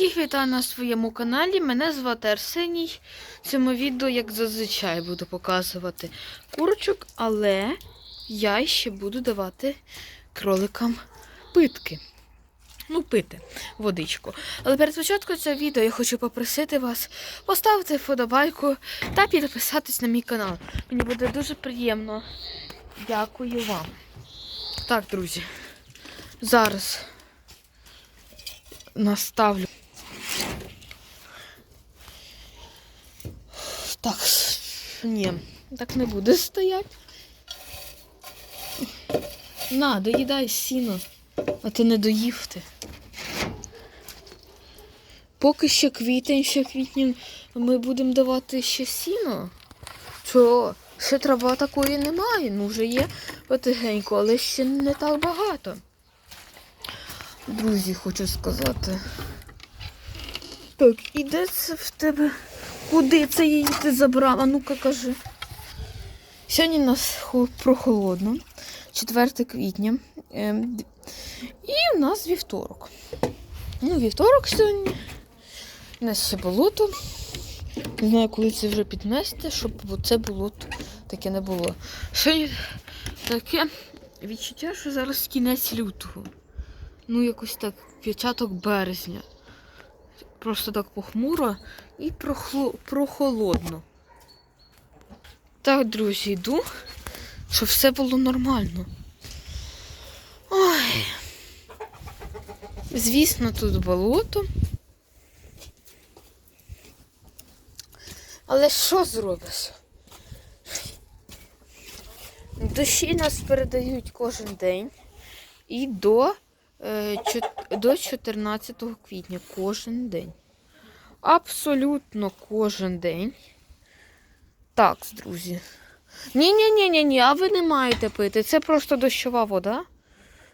Всіх вітаю на своєму каналі. Мене звати Арсеній. В цьому відео, як зазвичай, буду показувати курочок, але я ще буду давати кроликам питки. Ну, пити водичку. Але перед початком цього відео я хочу попросити вас поставити вподобайку та підписатись на мій канал. Мені буде дуже приємно. Дякую вам. Так, друзі. Зараз наставлю. Так, ні, так не буде стояти. На, доїдай сіно, а ти не доїв ти. Поки ще квітень, ще квітні ми будемо давати ще сіно. Що, ще трава такої немає, ну вже є потихеньку, але ще не так багато. Друзі, хочу сказати. Так, і де це в тебе? Куди це її ти забрала? Ну-ка кажи. Сьогодні у нас прохолодно, 4 квітня. Ем, і у нас вівторок. Ну, вівторок сьогодні. У нас ще болото. Не знаю, коли це вже підмести, щоб це болото таке не було. Сьогодні таке відчуття, що зараз кінець лютого. Ну, якось так, початок березня. Просто так похмуро і прохолодно. Так, друзі, йду, щоб все було нормально. Ой. Звісно, тут болото. Але що зробиш? Дощі нас передають кожен день і до до 14 квітня кожен день. Абсолютно кожен день. Так, друзі. Ні-ні-ні, ні, а ви не маєте пити. Це просто дощова вода.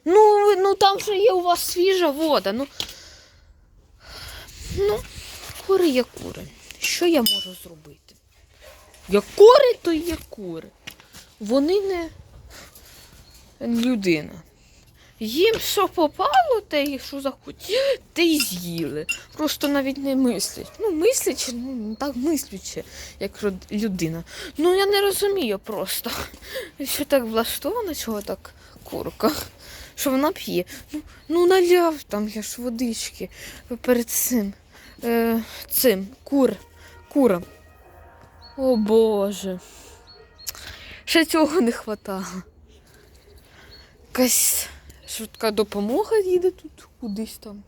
Ну, ну там же є у вас свіжа вода. Ну, ну кури є кури. Що я можу зробити? Як кури, то є кури. Вони не людина. Їм що попало, те і що захотіли, те й з'їли. Просто навіть не мислять. Ну, мислячи, ну так мислячи, як людина. Ну я не розумію просто. Що так влаштовано, чого так курка. Що вона п'є. Ну, ну наляв там я ж водички перед цим. Е, цим кур. Курам. О Боже. Ще цього не хватало. Якась швидка допомога їде тут кудись там.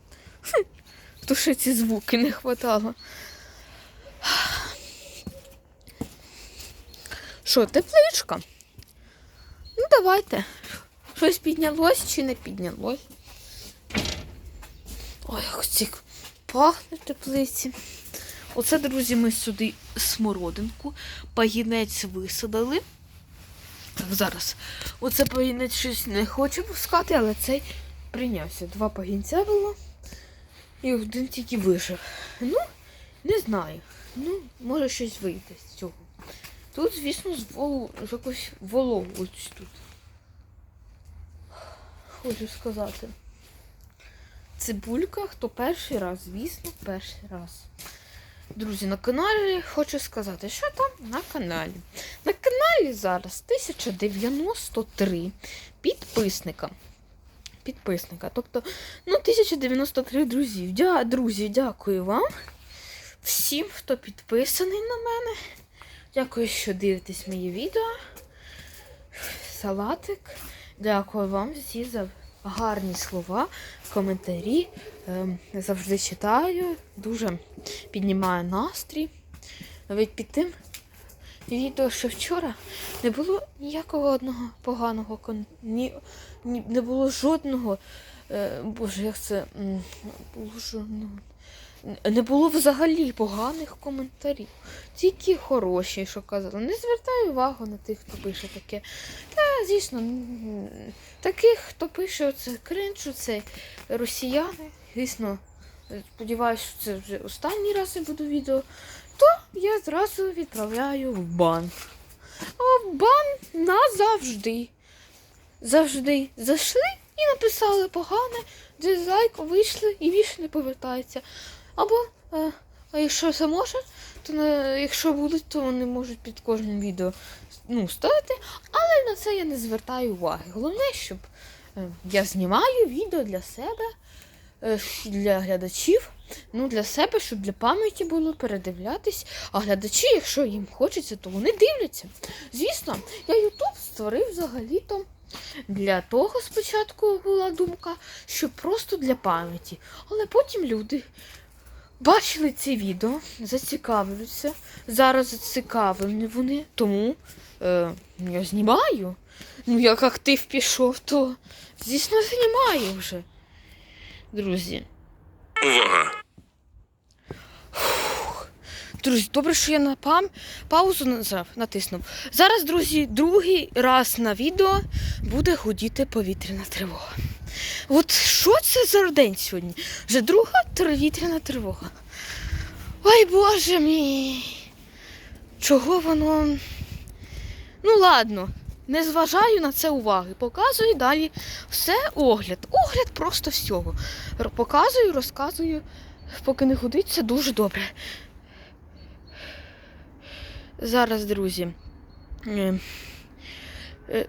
То ще ці звуки не хватало. Що, тепличка? Ну, давайте. Щось піднялось чи не піднялось? Ой, як ці пахне теплиці. Оце, друзі, ми сюди смородинку, пагінець висадили. Так, зараз. Оце пагінець щось не хоче пускати, але цей прийнявся. Два пагінця було. І один тільки вижив. Ну, не знаю. Ну, може щось вийде з цього. Тут, звісно, з волу, якось волого ось тут. Хочу сказати. Цибулька, хто перший раз, звісно, перший раз. Друзі, на каналі хочу сказати, що там на каналі. На каналі зараз 1093 підписника. Підписника. Тобто, ну, 1093 друзів. Дя, друзі, дякую вам. Всім, хто підписаний на мене. Дякую, що дивитесь мої відео. Салатик. Дякую вам всі за гарні слова, коментарі. Ем, завжди читаю, дуже піднімає настрій. Навіть під тим відео, що вчора не було ніякого одного поганого кон... ні, ні, не було жодного. Е, боже, як це було жодного. Не було взагалі поганих коментарів. Тільки хороші, що казали. Не звертай увагу на тих, хто пише таке. Та, звісно, таких, хто пише це кринж, це росіяни. Звісно, сподіваюся, що це вже останній раз я буду відео, то я зразу відправляю в бан. А в бан назавжди. Завжди зайшли і написали погане, дизлайк, вийшли і більше не повертаються. Або, е, а якщо це може, то на, якщо будуть, то вони можуть під кожним відео ну, ставити, але на це я не звертаю уваги. Головне, щоб е, я знімаю відео для себе, для глядачів. Ну, для себе, щоб для пам'яті було передивлятись. А глядачі, якщо їм хочеться, то вони дивляться. Звісно, я Ютуб створив взагалі-то для того спочатку була думка, що просто для пам'яті. Але потім люди бачили це відео, зацікавилися. Зараз зацікавлені вони, тому е, я знімаю. Ну, як актив пішов, то звісно знімаю вже. Друзі. Увага! Друзі, добре, що я на пам... паузу нажав, натиснув. Зараз, друзі, другий раз на відео буде гудіти повітряна тривога. От що це за день сьогодні? Вже друга повітряна тривога. Ой, Боже мій. Чого воно. Ну, ладно, не зважаю на це уваги. Показую далі все огляд. Огляд просто всього. Показую, розказую, поки не гудить, це дуже добре. Зараз, друзі. е, е,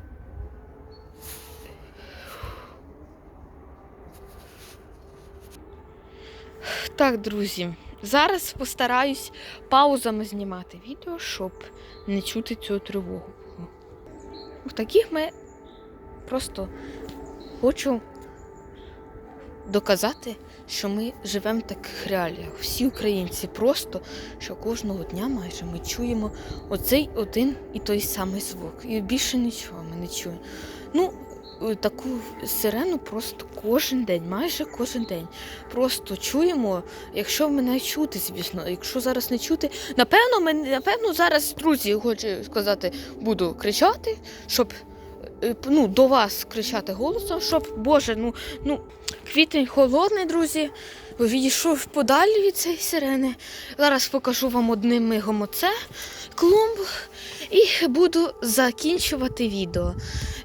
Так, друзі. Зараз постараюсь паузами знімати відео, щоб не чути цю тривогу. В таких ми просто хочу доказати, що ми живемо в таких реаліях. Всі українці просто, що кожного дня майже ми чуємо оцей один і той самий звук. І більше нічого ми не чуємо. Ну, таку сирену просто кожен день, майже кожен день. Просто чуємо, якщо мене чути, звісно. Якщо зараз не чути, напевно, мен- напевно, зараз, друзі, хочу сказати, буду кричати, щоб е, ну, до вас кричати голосом, щоб, Боже, ну, ну, квітень холодний, друзі. Відійшов подалі від цієї сирени. Зараз покажу вам одним мигом оце клумб і буду закінчувати відео.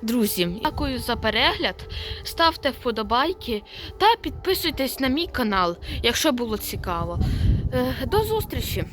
Друзі, дякую за перегляд. Ставте вподобайки та підписуйтесь на мій канал, якщо було цікаво. Е, До зустрічі!